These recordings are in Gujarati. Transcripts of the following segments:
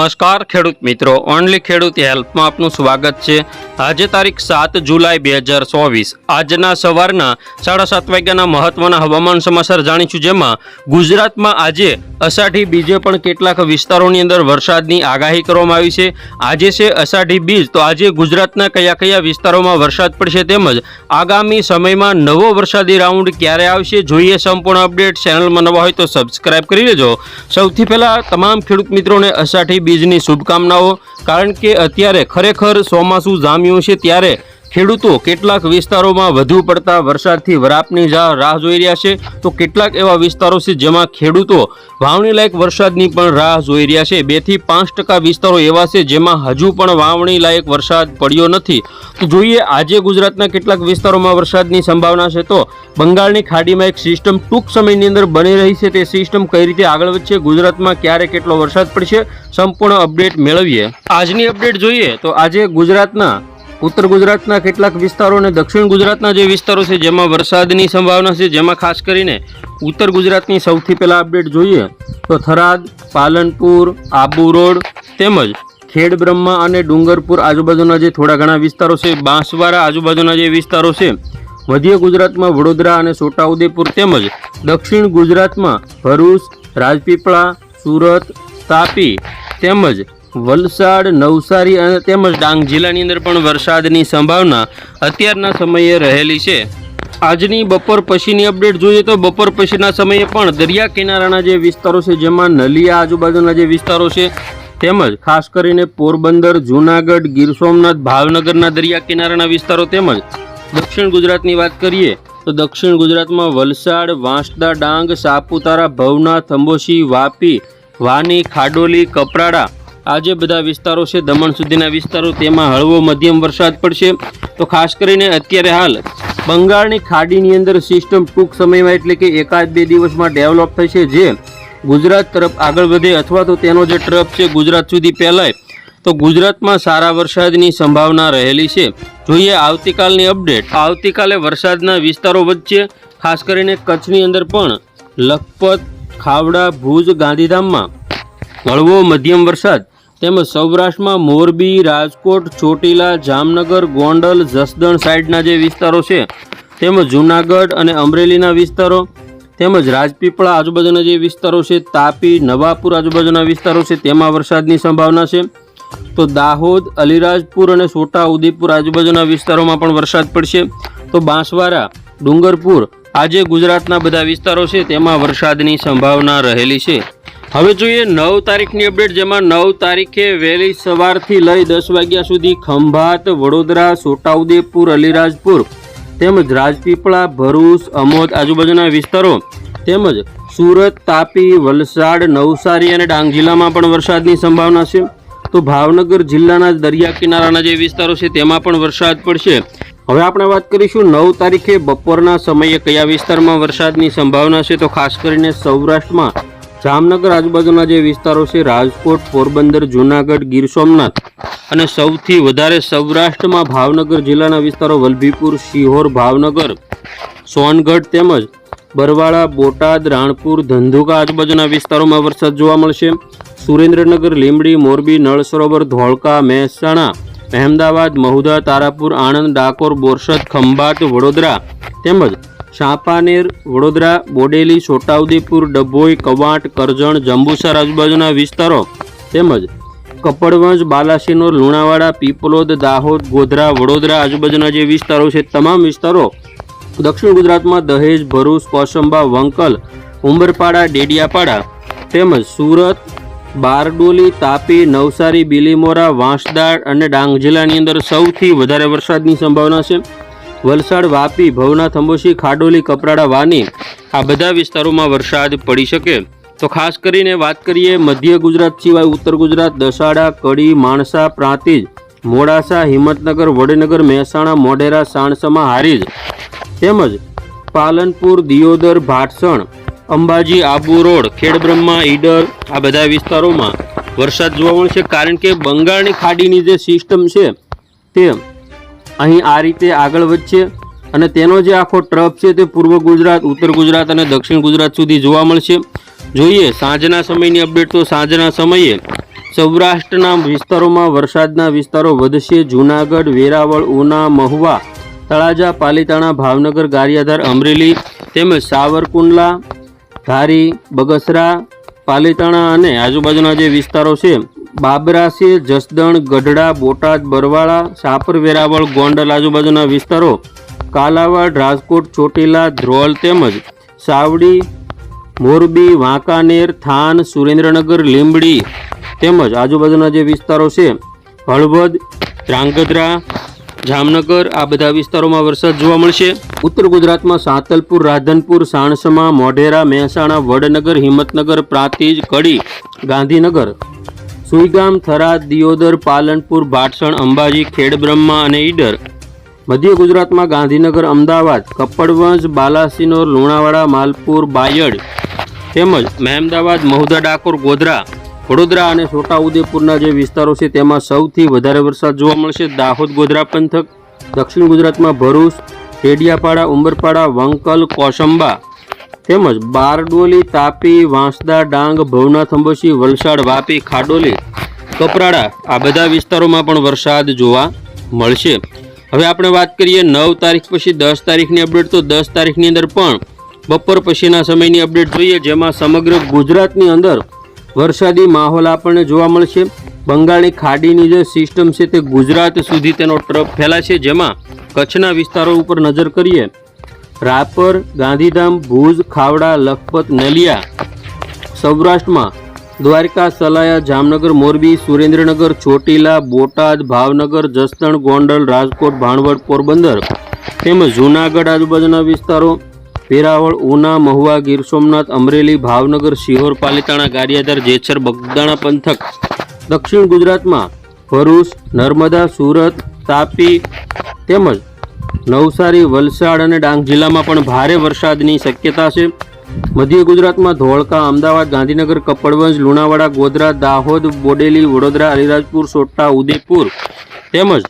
નમસ્કાર ખેડૂત મિત્રો. ઓનલી ખેડૂત હેલ્પમાં આપનું સ્વાગત છે. આજે તારીખ સાત જુલાઈ બે હજાર ચોવીસ. આજના સવારના સાડા સાત વાગ્યાના મહત્વના હવામાન સમાચાર જાણીશું જેમાં ગુજરાતમાં આજે અષાઢી બીજે પણ કેટલાક વિસ્તારોની અંદર વરસાદની આગાહી કરવામાં આવી છે. આજે છે અષાઢી બીજ, તો આજે ગુજરાતના કયા કયા વિસ્તારોમાં વરસાદ પડશે તેમજ આગામી સમયમાં નવો વરસાદી રાઉન્ડ ક્યારે આવશે, જોઈએ સંપૂર્ણ અપડેટ. ચેનલમાં નવા હોય તો સબસ્ક્રાઇબ કરી લેજો. સૌથી પહેલાં તમામ ખેડૂત મિત્રોને અષાઢી બીજની શુભકામનાઓ, કારણ કે અત્યારે ખરેખર ચોમાસું જામ્યું છે ત્યારે ખેડૂતો કેટલાક વિસ્તારોમાં વધુ પડતા વરસાદથી વરાપની રાહ જોઈ રહ્યા છે. તો કેટલાક એવા વિસ્તારો છે જેમાં ખેડૂતો વાવણી લાયક વરસાદની પણ રાહ જોઈ રહ્યા છે. બેથી પાંચ ટકા વિસ્તારો એવા છે જેમાં હજુ પણ વાવણી લાયક વરસાદ પડ્યો નથી. તો જોઈએ આજે ગુજરાતના કેટલાક વિસ્તારોમાં વરસાદની સંભાવના છે તો બંગાળની ખાડીમાં એક સિસ્ટમ ટૂંક સમયની અંદર બની રહી છે. તે સિસ્ટમ કઈ રીતે આગળ વધશે? ગુજરાતમાં ક્યારે કેટલો વરસાદ પડશે? સંપૂર્ણ અપડેટ મેળવીએ. આજની અપડેટ જોઈએ તો આજે ગુજરાતના ઉત્તર ગુજરાતના કેટલાક વિસ્તારો અને દક્ષિણ ગુજરાતના જે વિસ્તારો છે, જેમાં વરસાદની સંભાવના છે, જેમાં ખાસ કરીને ઉત્તર ગુજરાતની સૌથી પહેલા અપડેટ જોઈએ તો થરાદ, પાલનપુર, આબુ રોડ તેમજ ખેડ બ્રહ્મા અને ડુંગરપુર આજુબાજુના જે થોડા ઘણા વિસ્તારો છે, બાંસવાડા આજુબાજુના જે વિસ્તારો છે, મધ્ય ગુજરાતમાં વડોદરા અને છોટાઉદેપુર તેમજ દક્ષિણ ગુજરાતમાં ભરૂચ, રાજપીપળા, સુરત, તાપી તેમજ વલસાડ, નવસારી અને તેમજ ડાંગ જિલ્લાની અંદર પણ વરસાદની સંભાવના અત્યારના સમયે રહેલી છે. આજની બપોર પછીની અપડેટ જોઈએ તો બપોર પછીના સમયે પણ દરિયા કિનારાના જે વિસ્તારો છે, જેમાં નલિયા આજુબાજુના જે વિસ્તારો છે, તેમજ ખાસ કરીને પોરબંદર, જૂનાગઢ, ગીર સોમનાથ, ભાવનગરના દરિયા કિનારાના વિસ્તારો તેમજ દક્ષિણ ગુજરાતની વાત કરીએ તો દક્ષિણ ગુજરાતમાં વલસાડ, વાંસદા, ડાંગ, સાપુતારા, ભવનાથ, અંબોશી, વાપી, વાની, ખાડોલી, કપરાડા આ જે બધા વિસ્તારો છે, દમણ સુધીના વિસ્તારો, તેમાં હળવો મધ્યમ વરસાદ પડશે. તો ખાસ કરીને અત્યારે હાલ બંગાળની ખાડીની અંદર સિસ્ટમ ટૂંક સમયમાં એટલે કે એકાદ બે દિવસમાં ડેવલપ થશે જે ગુજરાત તરફ આગળ વધે અથવા તો તેનો જે ટ્રફ છે, ગુજરાત સુધી ફેલાય. તો ગુજરાતમાં સારા વરસાદની સંભાવના રહેલી છે. જોઈએ આવતીકાલની અપડેટ આવતીકાલે વરસાદના વિસ્તારો વચ્ચે ખાસ કરીને કચ્છની અંદર પણ લખપત, ખાવડા, ભુજ, ગાંધીધામમાં હળવો મધ્યમ વરસાદ. તેમજ સૌરાષ્ટ્રમાં મોરબી, રાજકોટ, ચોટીલા, જામનગર, ગોંડલ, જસદણ સાઈડના જે વિસ્તારો છે, તેમજ જૂનાગઢ અને અમરેલીના વિસ્તારો, તેમજ રાજપીપળા આજુબાજુના જે વિસ્તારો છે, તાપી, નવાપુર આજુબાજુના વિસ્તારો છે, તેમાં વરસાદની સંભાવના છે. તો દાહોદ, અલીરાજપુર અને છોટા ઉદેપુર આજુબાજુના વિસ્તારોમાં પણ વરસાદ પડશે. તો બાંસવાડા, ડુંગરપુર, આજે ગુજરાતના બધા વિસ્તારો છે, તેમાં વરસાદની સંભાવના રહેલી છે. હવે જોઈએ નવ તારીખની અપડેટ જેમાં નવ તારીખે વહેલી સવારથી લઈ દસ વાગ્યા સુધી ખંભાત, વડોદરા, છોટાઉદેપુર, અલીરાજપુર તેમજ રાજપીપળા, ભરૂચ, અમોદ આજુબાજુના વિસ્તારો તેમજ સુરત, તાપી, વલસાડ, નવસારી અને ડાંગ જિલ્લામાં પણ વરસાદની સંભાવના છે. તો ભાવનગર જિલ્લાના દરિયા કિનારાના જે વિસ્તારો છે, તેમાં પણ વરસાદ પડશે. હવે આપણે વાત કરીશું નવ તારીખે બપોરના સમયે કયા વિસ્તારમાં વરસાદની સંભાવના છે, તો ખાસ કરીને સૌરાષ્ટ્રમાં જામનગર આજુબાજુના જે વિસ્તારો છે, રાજકોટ, પોરબંદર, જૂનાગઢ, ગીર સોમનાથ અને સૌથી વધારે સૌરાષ્ટ્રમાં ભાવનગર જિલ્લાના વિસ્તારો વલભીપુર, શિહોર, ભાવનગર, સોનગઢ તેમજ બરવાળા, બોટાદ, રાણપુર, ધંધુકા આજુબાજુના વિસ્તારોમાં વરસાદ જોવા મળશે. સુરેન્દ્રનગર, લીંબડી, મોરબી નળ સરોવર ધોળકા, મહેસાણા અહેમદાબાદ મહુધા તારાપુર, આણંદ, ડાકોર, બોરસદ, ખંભાત, વડોદરા તેમજ શાંપાનેર વડોદરા, બોડેલી, છોટાઉદેપુર, ડભોઈ, કવાંટ, કરજણ, જંબુસર આજુબાજુના વિસ્તારો તેમજ કપડવંજ, બાલાસિનોર, લુણાવાડા, પીપલોદ, દાહોદ, ગોધરા, વડોદરા આજુબાજુના જે વિસ્તારો છે, તમામ વિસ્તારો દક્ષિણ ગુજરાતમાં દહેજ, ભરૂચ કોસંબા વંકલ, ઉંબરપાડા, ડેડિયાપાડા તેમજ સુરત, બારડોલી, તાપી, નવસારી, બિલીમોરા, વાંસદાળ અને ડાંગ જિલ્લાની અંદર સૌથી વધારે વરસાદની સંભાવના છે. વલસાડ વાપી, ભવનાથ અંબોશી, ખાડોલી, કપરાડા, વાની આ બધા વિસ્તારોમાં વરસાદ પડી શકે. તો ખાસ કરીને વાત કરીએ મધ્ય ગુજરાત સિવાય ઉત્તર ગુજરાત, દસાડા, કડી, માણસા, પ્રાંતિજ, મોડાસા, હિંમતનગર, વડનગર, મહેસાણા, મોઢેરા, સાણસમા હારીજ. તેમજ પાલનપુર, દિયોદર, ભાટસણ, અંબાજી, આબુ રોડ, ખેડબ્રહ્મા, ઈડર આ બધા વિસ્તારોમાં વરસાદ જોવા મળશે કારણ કે બંગાળની ખાડીની જે સિસ્ટમ છે તે અહીં આ રીતે આગળ વધશે અને તેનો જે આખો ટ્રફ છે તે પૂર્વ ગુજરાત, ઉત્તર ગુજરાત અને દક્ષિણ ગુજરાત સુધી જોવા મળશે. જોઈએ, સાંજના સમયની અપડેટ તો સાંજના સમયે સૌરાષ્ટ્રના વિસ્તારોમાં વરસાદના વિસ્તારો વધશે. જૂનાગઢ, વેરાવળ, ઉના, મહુવા, તળાજા, પાલીતાણા, ભાવનગર, ગારિયાધાર, અમરેલી તેમજ સાવરકુંડલા, ધારી, બગસરા, પાલીતાણા અને આજુબાજુના જે વિસ્તારો છે બાબરા છે જસદણ, ગઢડા, બોટાદ, બરવાળા, સાપર, વેરાવળ, ગોંડલ આજુબાજુના વિસ્તારો કાલાવાડ, રાજકોટ, ચોટીલા, ધ્રોલ તેમજ સાવડી, મોરબી, વાંકાનેર, થાન, સુરેન્દ્રનગર, લીંબડી તેમજ આજુબાજુના જે વિસ્તારો છે, હળવદ, ધ્રાંગધ્રા, જામનગર, આ બધા વિસ્તારોમાં વરસાદ જોવા મળશે. ઉત્તર ગુજરાતમાં સાંતલપુર, રાધનપુર, સાણસમા, મોઢેરા, મહેસાણા, વડનગર, હિંમતનગર, પ્રાંતિજ, કડી, ગાંધીનગર સુઈગામ, થરાદ, દિયોદર, પાલનપુર ભાટસણ અંબાજી, ખેડબ્રહ્મા અને ઈડર. મધ્ય ગુજરાતમાં ગાંધીનગર, અમદાવાદ કપડવંજ બાલાસિનોર, લુણાવાડા, માલપુર, બાયડ તેમજ મહેમદાવાદ, મહુધા ડાકોર, ગોધરા, વડોદરા અને છોટાઉદેપુરના જે વિસ્તારો છે તેમાં સૌથી વધારે વરસાદ જોવા મળશે. દાહોદ, ગોધરા પંથક, દક્ષિણ ગુજરાતમાં ભરૂચ રેડિયાપાડા ઉંબરપાડા, વંકલ, કોસંબા તેમજ બારડોલી, તાપી, વાંસદા, ડાંગ, ભવનાથ અંબોસી વલસાડ, વાપી, ખાડોલી, કપરાડા આ બધા વિસ્તારોમાં પણ વરસાદ જોવા મળશે. હવે આપણે વાત કરીએ નવ તારીખ પછી દસ તારીખની અપડેટ. તો દસ તારીખની અંદર પણ બપોર પછીના સમયની અપડેટ જોઈએ, જેમાં સમગ્ર ગુજરાતની અંદર વરસાદી માહોલ આપણને જોવા મળશે. બંગાળની ખાડીની જે સિસ્ટમ છે તે ગુજરાત સુધી તેનો ટ્રપ ફેલાશે, જેમાં કચ્છના વિસ્તારો ઉપર નજર કરીએ રાપર ગાંધીધામ, ભુજ, ખાવડા, લખપત, નલિયા. સૌરાષ્ટ્રમાં દ્વારકા, સલાયા, જામનગર, મોરબી, સુરેન્દ્રનગર, ચોટીલા, બોટાદ, ભાવનગર, જસદણ, ગોંડલ, રાજકોટ, ભાણવડ, પોરબંદર તેમજ જૂનાગઢ આજુબાજુના વિસ્તારો વેરાવળ, ઉના, મહુવા, ગીર સોમનાથ, અમરેલી, ભાવનગર, શિહોર, પાલીતાણા, ગારિયાધાર જેસર બગદાણા પંથક. દક્ષિણ ગુજરાતમાં ભરૂચ, નર્મદા, સુરત, તાપી તેમજ નવસારી, વલસાડ અને ડાંગ જિલ્લામાં પણ ભારે વરસાદની શક્યતા છે. મધ્ય ગુજરાતમાં ધોળકા, અમદાવાદ, ગાંધીનગર, કપડવંજ, લુણાવાડા, ગોધરા, દાહોદ, બોડેલી, વડોદરા, અલીરાજપુર, સોટા, ઉદયપુર તેમજ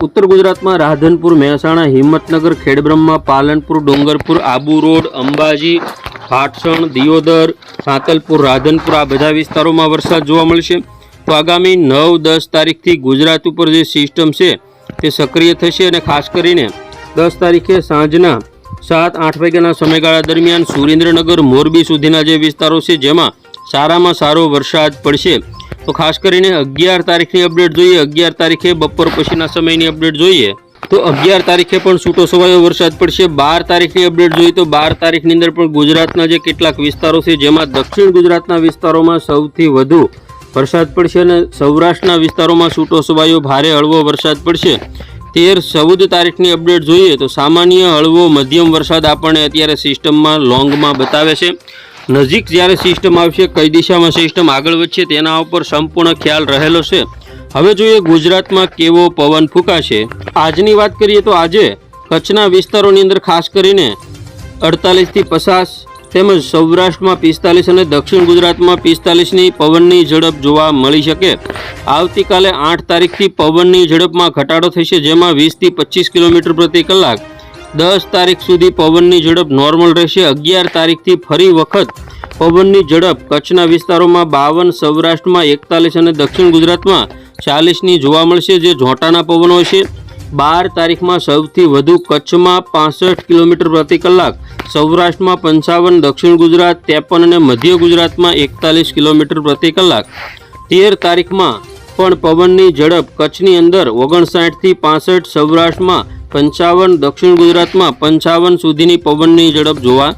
ઉત્તર ગુજરાતમાં રાધનપુર, મહેસાણા, હિંમતનગર, ખેડબ્રહ્મા, પાલનપુર, ડુંગરપુર, આબુ રોડ, અંબાજી, ભાટસણ, દિયોદર, સાંતલપુર, રાધનપુર આ બધા વિસ્તારોમાં વરસાદ જોવા મળશે. તો આગામી નવ દસ તારીખથી ગુજરાત ઉપર જે સિસ્ટમ છે તે સક્રિય થશે અને ખાસ કરીને દસ તારીખે સાંજના સાત આઠ વાગ્યાના સમયગાળા દરમિયાન સુરેન્દ્રનગર મોરબી સુધીના જે વિસ્તારો છે, જેમાં સારામાં સારો વરસાદ પડશે. તો ખાસ કરીને અગિયાર તારીખની અપડેટ જોઈએ. અગિયાર તારીખે બપોર પછીના સમયની અપડેટ જોઈએ. તો અગિયાર તારીખે પણ છૂટો છવાયો વરસાદ પડશે. બાર તારીખની અપડેટ જોઈએ તો બાર તારીખની અંદર પણ ગુજરાતના જે કેટલાક વિસ્તારો છે, જેમાં દક્ષિણ ગુજરાતના વિસ્તારોમાં સૌથી વધુ વરસાદ પડશે અને સૌરાષ્ટ્રના વિસ્તારોમાં છૂટો છવાયો, ભારે હળવો વરસાદ પડશે. તેર ચૌદ તારીખની અપડેટ જોઈએ તો સામાન્ય હળવો મધ્યમ વરસાદ આપણને અત્યારે સિસ્ટમમાં લોંગમાં બતાવે છે. નજીક જ્યારે સિસ્ટમ આવશે, કઈ દિશામાં સિસ્ટમ આગળ વધશે તેના ઉપર સંપૂર્ણ ખ્યાલ રહેલો છે. હવે જોઈએ ગુજરાતમાં કેવો પવન ફૂંકાશે. આજની વાત કરીએ તો આજે કચ્છના વિસ્તારોની અંદર ખાસ કરીને અડતાલીસથી પચાસ તેમજ સૌરાષ્ટ્રમાં પિસ્તાલીસ અને દક્ષિણ ગુજરાતમાં પિસ્તાલીસની પવનની ઝડપ જોવા મળી શકે. આવતીકાલે આઠ તારીખથી પવનની ઝડપમાં ઘટાડો થશે, જેમાં વીસથી પચીસ કિલોમીટર પ્રતિ કલાક. દસ તારીખ સુધી પવનની ઝડપ નોર્મલ રહેશે. અગિયાર તારીખથી ફરી વખત પવનની ઝડપ કચ્છના વિસ્તારોમાં બાવન, સૌરાષ્ટ્રમાં એકતાલીસ અને દક્ષિણ ગુજરાતમાં ચાલીસની જોવા મળશે, જે ઝોંટાના પવનો છે. બાર તારીખમાં સૌથી વધુ કચ્છમાં પાસઠ કિલોમીટર પ્રતિ કલાક, સૌરાષ્ટ્રમાં પંચાવન, દક્ષિણ ગુજરાત ત્રેપન અને મધ્ય ગુજરાતમાં એકતાલીસ કિલોમીટર પ્રતિ કલાક. તેર તારીખમાં પણ પવનની ઝડપ કચ્છની અંદર ઓગણસાઠથી પાસઠ, સૌરાષ્ટ્રમાં પંચાવન, દક્ષિણ ગુજરાતમાં પંચાવન સુધીની પવનની ઝડપ જોવા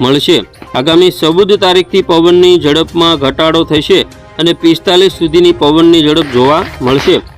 મળશે. આગામી ચૌદ તારીખથી પવનની ઝડપમાં ઘટાડો થશે અને પિસ્તાલીસ સુધીની પવનની ઝડપ જોવા મળશે.